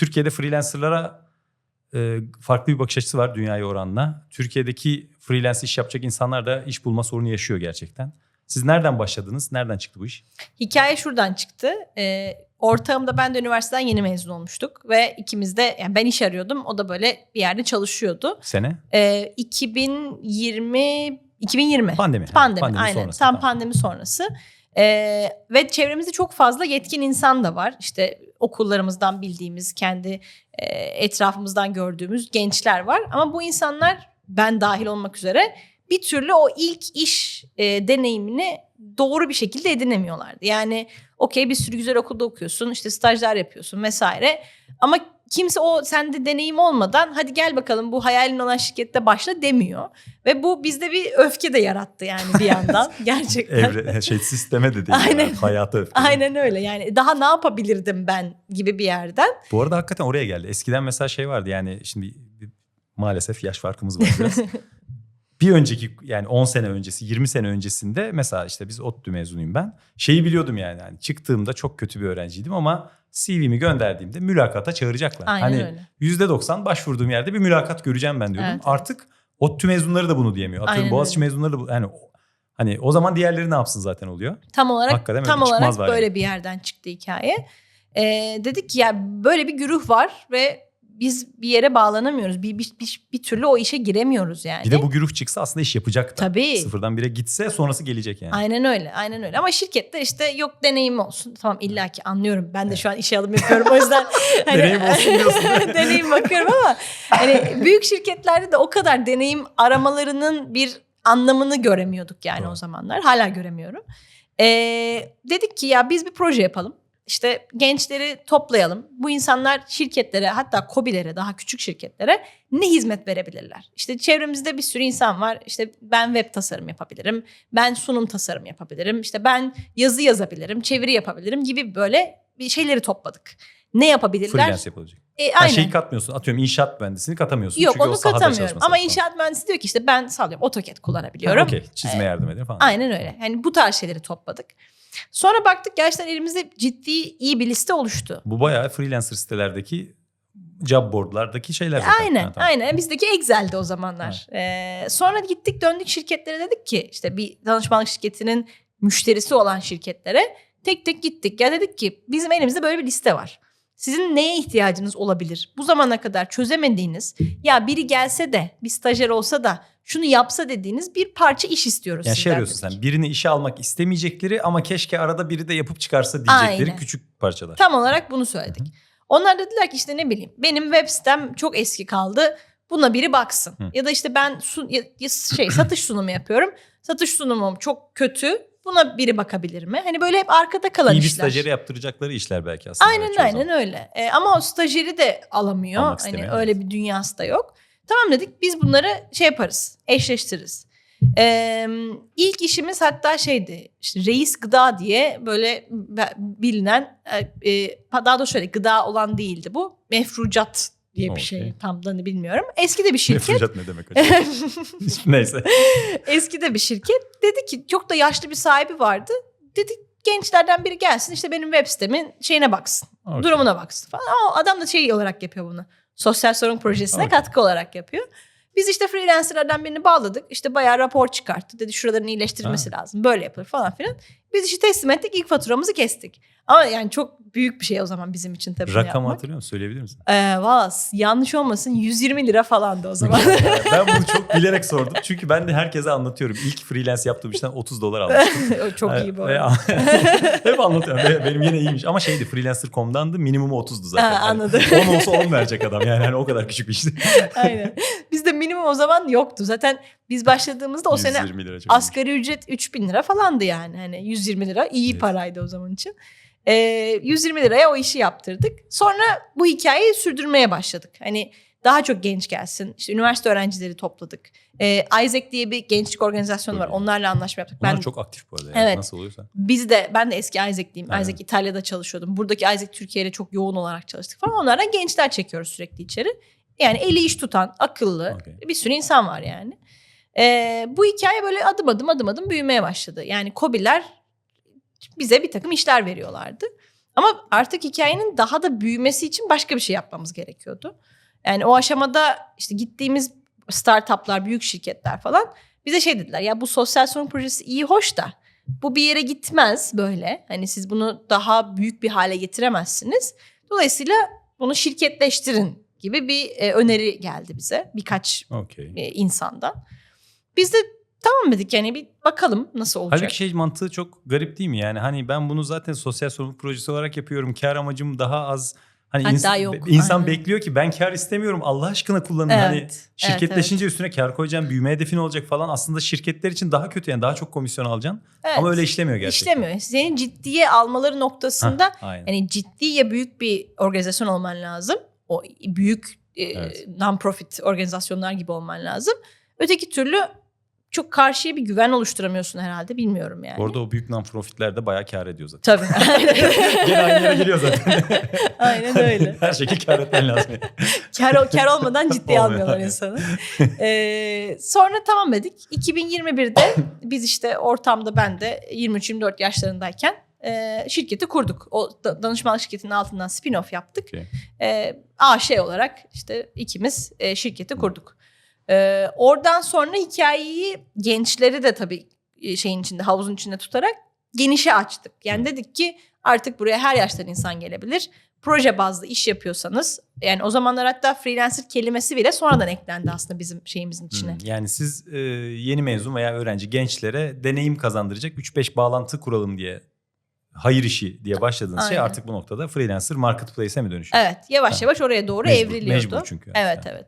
Türkiye'de freelancerlara e, farklı bir bakış açısı var dünyaya oranla. Türkiye'deki freelance iş yapacak insanlar da iş bulma sorunu yaşıyor gerçekten. Siz nereden başladınız? Nereden çıktı bu iş? Hikaye şuradan çıktı. Ee, ortağımda ben de üniversiteden yeni mezun olmuştuk ve ikimiz de yani ben iş arıyordum. O da böyle bir yerde çalışıyordu. Sene? Ee, 2020 2020 Pandemi. Pandemi, aynen. sonrası. Tam Tamam. pandemi sonrası. Ee, ve çevremizde çok fazla yetkin insan da var. İşte okullarımızdan bildiğimiz, kendi e, etrafımızdan gördüğümüz gençler var. Ama bu insanlar ben dahil olmak üzere bir türlü o ilk iş e, deneyimini doğru bir şekilde edinemiyorlardı. Yani okey bir sürü güzel okulda okuyorsun, işte stajlar yapıyorsun vesaire. Ama kimse o sende deneyim olmadan hadi gel bakalım bu hayalin olan şirkette başla demiyor. Ve bu bizde bir öfke de yarattı yani bir yandan gerçekten. Evre, şey sisteme de değil. Aynen. yani, hayata öfke. Aynen öyle yani daha ne yapabilirdim ben gibi bir yerden. Bu arada hakikaten oraya geldi. Eskiden mesela şey vardı yani şimdi maalesef yaş farkımız var biraz. bir önceki yani 10 sene öncesi 20 sene öncesinde mesela işte biz ODTÜ mezunuyum ben. Şeyi biliyordum yani, yani çıktığımda çok kötü bir öğrenciydim ama CV'mi gönderdiğimde mülakata çağıracaklar. Aynen hani öyle. %90 başvurduğum yerde bir mülakat göreceğim ben diyordum. Evet. Artık ODTÜ mezunları da bunu diyemiyor. Atıyorum Aynen Boğaziçi öyle. mezunları da bu, hani o- hani o zaman diğerleri ne yapsın zaten oluyor. Tam olarak Hakikaten tam olarak böyle yani. bir yerden çıktı hikaye. Ee, dedik ki ya böyle bir güruh var ve biz bir yere bağlanamıyoruz. Bir, bir, bir, bir türlü o işe giremiyoruz yani. Bir de bu güruh çıksa aslında iş yapacak da. Tabii. Sıfırdan bire gitse sonrası gelecek yani. Aynen öyle, aynen öyle. Ama şirkette işte yok deneyim olsun. Tamam illaki anlıyorum. Ben de şu an işe alım yapıyorum. O yüzden hani, Deneyim olsun diyorsun. deneyim bakıyorum ama hani büyük şirketlerde de o kadar deneyim aramalarının bir anlamını göremiyorduk yani Doğru. o zamanlar. Hala göremiyorum. Ee, dedik ki ya biz bir proje yapalım. İşte gençleri toplayalım. Bu insanlar şirketlere hatta KOBİ'lere daha küçük şirketlere ne hizmet verebilirler? İşte çevremizde bir sürü insan var. İşte ben web tasarım yapabilirim. Ben sunum tasarım yapabilirim. İşte ben yazı yazabilirim, çeviri yapabilirim gibi böyle bir şeyleri topladık. Ne yapabilirler? Freelance yapılacak. E, Ha, aynen. şeyi katmıyorsun. Atıyorum inşaat mühendisini katamıyorsun. Yok Çünkü onu katamıyorum. Ama lazım. inşaat mühendisi diyor ki işte ben sallıyorum AutoCAD Ha, kullanabiliyorum. Okey. Çizime Ee, yardım eder falan. Aynen öyle. Yani bu tarz şeyleri topladık. Sonra baktık gerçekten elimizde ciddi iyi bir liste oluştu. Bu bayağı freelancer sitelerdeki job boardlardaki şeyler zaten. Aynen, Ha, tamam. aynen. Bizdeki Excel'de o zamanlar. Ee, sonra gittik döndük şirketlere dedik ki işte bir danışmanlık şirketinin müşterisi olan şirketlere tek tek gittik. Ya dedik ki bizim elimizde böyle bir liste var. Sizin neye ihtiyacınız olabilir? Bu zamana kadar çözemediğiniz ya biri gelse de bir stajyer olsa da şunu yapsa dediğiniz bir parça iş istiyoruz Yani şey sizden dedik. sen birini işe almak istemeyecekleri ama keşke arada biri de yapıp çıkarsa diyecekleri Aynen. küçük parçalar. Tam olarak bunu söyledik. Onlar dediler ki işte ne bileyim benim web sitem çok eski kaldı. Buna biri baksın. Hı. Ya da işte ben sun- ya- ya şey satış sunumu yapıyorum. Satış sunumum çok kötü. Buna biri bakabilir mi? Hani böyle hep arkada kalan İyi bir işler. stajyere yaptıracakları işler belki aslında. Aynen aynen zaman. öyle. Ee, ama o stajyeri de alamıyor. Almak hani öyle bir dünyası da yok. Tamam dedik biz bunları şey yaparız. Eşleştiririz. Ee, ilk işimiz hatta şeydi işte reis gıda diye böyle bilinen e, e, daha da şöyle gıda olan değildi bu mefrucat diye bir Okey. şey tam da bilmiyorum. Eski de bir şirket. Mefrucat ne demek acaba? Neyse. Eski de bir şirket. Dedi ki çok da yaşlı bir sahibi vardı. Dedi gençlerden biri gelsin işte benim web sitemin şeyine baksın. Okey. Durumuna baksın falan. O adam da şey olarak yapıyor bunu. Sosyal sorun projesine Okey. katkı olarak yapıyor. Biz işte freelancerlardan birini bağladık. İşte bayağı rapor çıkarttı. Dedi şuraların iyileştirilmesi lazım. Böyle yapılır falan filan. Biz işi teslim ettik. ilk faturamızı kestik. Ama yani çok büyük bir şey o zaman bizim için tabii Rakamı hatırlıyor musun? Söyleyebilir misin? Ee, valla yanlış olmasın 120 lira falandı o zaman. ben bunu çok bilerek sordum. Çünkü ben de herkese anlatıyorum. İlk freelance yaptığım işten 30 dolar almıştım. çok iyi bu arada. Hep anlatıyorum. Benim yine iyiymiş. Ama şeydi freelancer.com'dandı. Minimumu 30'du zaten. Ha, Yani anladım. 10 olsa 10 verecek adam. Yani hani o kadar küçük bir işti. Aynen. Bizde minimum o zaman yoktu. Zaten biz başladığımızda o sene 120 lira çok asgari ücret 3000 lira falandı yani. Hani 120 lira iyi Evet. paraydı o zaman için. Ee, 120 liraya o işi yaptırdık. Sonra bu hikayeyi sürdürmeye başladık. Hani daha çok genç gelsin. İşte üniversite öğrencileri topladık. Ee, Isaac diye bir gençlik organizasyonu var. Çok iyi. Onlarla anlaşma yaptık. Bunlar Ben çok aktif bu arada. Yani. Evet. Nasıl oluyorsa. biz de ben de eski Isaac'liyim. Evet. Isaac İtalya'da çalışıyordum. Buradaki Isaac Türkiye ile çok yoğun olarak çalıştık falan. Onlardan gençler çekiyoruz sürekli içeri. Yani eli iş tutan, akıllı Okey. bir sürü insan var yani. Ee, bu hikaye böyle adım adım adım adım büyümeye başladı. Yani KOBİ'ler bize bir takım işler veriyorlardı. Ama artık hikayenin daha da büyümesi için başka bir şey yapmamız gerekiyordu. Yani o aşamada işte gittiğimiz startuplar, büyük şirketler falan bize şey dediler. Ya bu sosyal sorun projesi iyi hoş da bu bir yere gitmez böyle. Hani siz bunu daha büyük bir hale getiremezsiniz. Dolayısıyla bunu şirketleştirin gibi bir e, öneri geldi bize birkaç Okey. e, insandan. Biz de tamam dedik yani bir bakalım nasıl olacak. Halbuki şey mantığı çok garip değil mi? Yani hani ben bunu zaten sosyal sorumluluk projesi olarak yapıyorum. Kar amacım daha az. Hani Hatta ins- yok, insan aynen. bekliyor ki ben kar istemiyorum. Allah aşkına kullanın. Evet, Hani evet, şirketleşince üstüne kar koyacaksın, büyüme hedefin olacak falan. Aslında şirketler için daha kötü yani daha çok komisyon alacaksın. Evet. Ama öyle işlemiyor gerçekten. İşlemiyor. Senin ciddiye almaları noktasında Hah, aynen. hani ciddi ya büyük bir organizasyon olman lazım. O büyük e, Evet. non-profit organizasyonlar gibi olman lazım. Öteki türlü çok karşıya bir güven oluşturamıyorsun herhalde bilmiyorum yani. Orada o büyük non-profitler de bayağı kar ediyor zaten. Tabii. Gene aynı yere geliyor zaten. Aynen öyle. Her şekilde kar etmen lazım. kar, kar olmadan ciddiye almıyorlar insanı. Ee, sonra tamam dedik. 2021'de biz işte ortamda ben de 23-24 yaşlarındayken e, şirketi kurduk. O da- danışmanlık şirketinin altından spin-off yaptık. Okey. E, AŞ olarak işte ikimiz e, şirketi kurduk. E, oradan sonra hikayeyi gençleri de tabii şeyin içinde havuzun içinde tutarak genişe açtık. Yani dedik ki artık buraya her yaştan insan gelebilir. Proje bazlı iş yapıyorsanız yani o zamanlar hatta freelancer kelimesi bile sonradan eklendi aslında bizim şeyimizin içine. Hmm, Yani siz e, yeni mezun veya öğrenci gençlere deneyim kazandıracak 3-5 bağlantı kuralım diye hayır işi diye başladığınız şey Aynen. artık bu noktada freelancer marketplace'e mi dönüşüyor? Evet yavaş Ha. yavaş oraya doğru Mecbur- evriliyordu. mecbur çünkü. Evet Yani. evet.